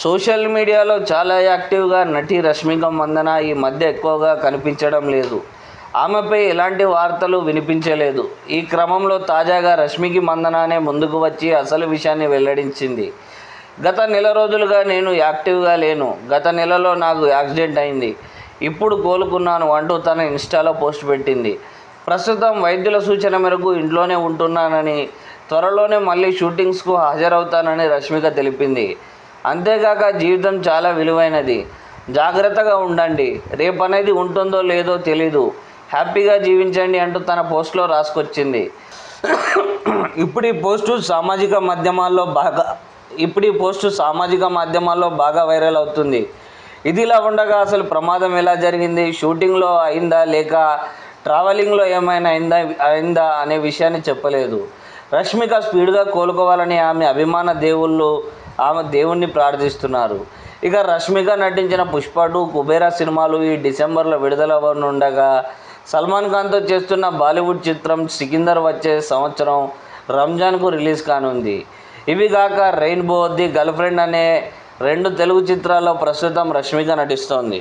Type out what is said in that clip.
Social మీడియాలో చాలా యాక్టివ్గా నటి రష్మిక మందన ఈ మధ్య ఎక్కువగా కనిపించడం లేదు. ఆమెపై ఎలాంటి వార్తలు వినిపించలేదు. ఈ క్రమంలో తాజాగా రష్మికి మందనానే ముందుకు వచ్చి అసలు విషయాన్ని వెల్లడించింది. గత నెల రోజులుగా నేను యాక్టివ్గా లేను. గత నెలలో నాకు యాక్సిడెంట్ అయింది. ఇప్పుడు కోలుకున్నాను అంటూ తన ఇన్స్టాలో పోస్ట్ పెట్టింది. ప్రస్తుతం వైద్యుల సూచన మేరకు ఇంట్లోనే ఉంటున్నానని త్వరలోనే మళ్ళీ షూటింగ్స్కు హాజరవుతానని రష్మిక తెలిపింది. అంతేకాక జీవితం చాలా విలువైనది. జాగ్రత్తగా ఉండండి. రేపు అనేది ఉంటుందో లేదో తెలీదు. హ్యాపీగా జీవించండి అంటూ తన పోస్ట్లో రాసుకొచ్చింది. ఇప్పుడు ఈ పోస్టు సామాజిక మాధ్యమాల్లో బాగా ఇప్పుడు ఈ పోస్టు సామాజిక మాధ్యమాల్లో బాగా వైరల్ అవుతుంది. ఇదిలా ఉండగా అసలు ప్రమాదం ఎలా జరిగింది? షూటింగ్లో అయిందా లేక ట్రావెలింగ్లో ఏమైనా అయిందా అయిందా అనే విషయాన్ని చెప్పలేదు. రష్మిక స్పీడ్గా కోలుకోవాలని ఆమె అభిమాన దేవుళ్ళు ఆమె దేవుణ్ణి ప్రార్థిస్తున్నారు. ఇక రష్మిక నటించిన పుష్ప టూ కుబేరా సినిమాలు ఈ డిసెంబర్లో విడుదలవ్వనుండగా సల్మాన్ ఖాన్తో చేస్తున్న బాలీవుడ్ చిత్రం సికిందర్ వచ్చే సంవత్సరం రంజాన్కు రిలీజ్ కానుంది. ఇవి కాక రెయిన్బో ది గర్ల్ ఫ్రెండ్ అనే రెండు తెలుగు చిత్రాల్లో ప్రస్తుతం రష్మిక నటిస్తోంది.